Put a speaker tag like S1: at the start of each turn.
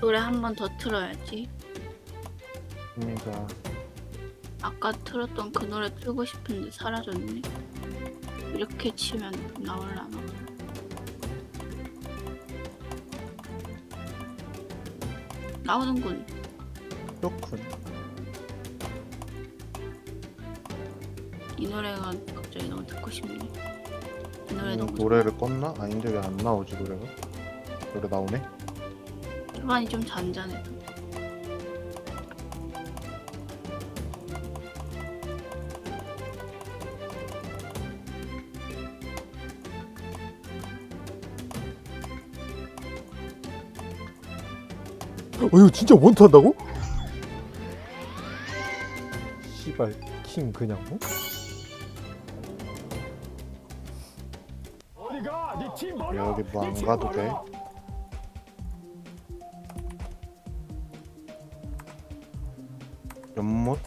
S1: 노래 한 번 더 틀어야지.
S2: 입니다.
S1: 아까 틀었던 그 노래 틀고 싶은데 사라졌네. 이렇게 치면 나올라나? 나오는군.
S2: 그렇군.
S1: 이 노래가 갑자기 너무 듣고 싶네. 이 노래
S2: 음,
S1: 너무
S2: 노래를 껐나? 아닌데 왜 안 나오지 노래가? 노래 나오네?
S1: 초반이 좀 잔잔해서.
S3: 어 이거 진짜 원투 한다고? 씨발 킹 그냥 어?
S4: 네팀 버려.
S2: 여기 뭐안
S4: 네팀
S2: 가도 돼? もっ